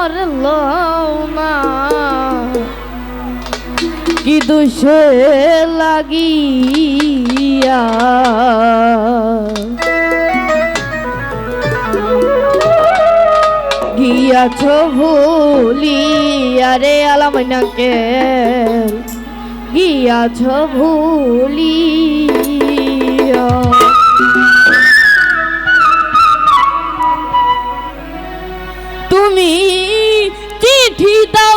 করল না কি দোষে লাগিয়া? গিয়াছ ভুলিয়া রে আলামাইনাকে গিয়াছ ভুলিয়া। তুমি চিঠি দাও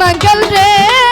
মঙ্গল রে।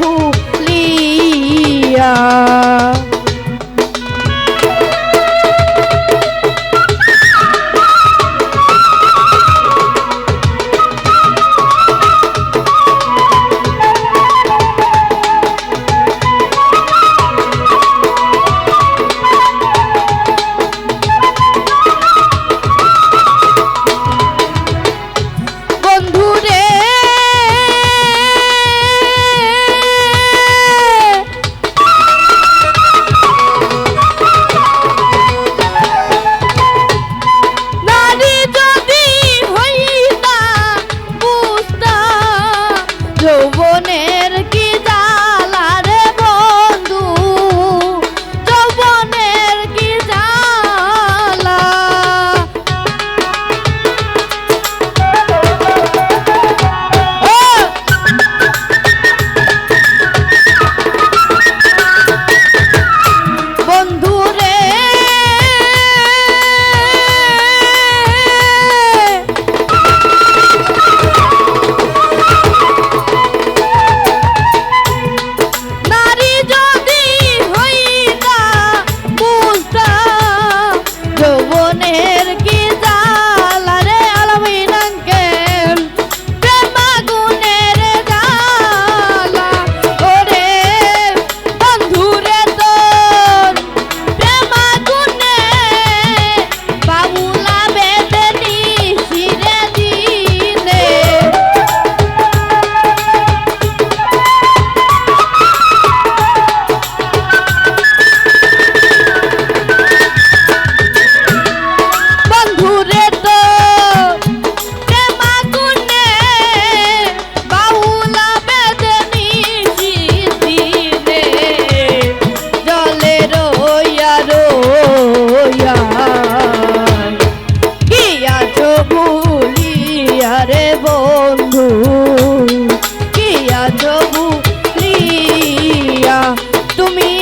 ভুলিয়া তুমি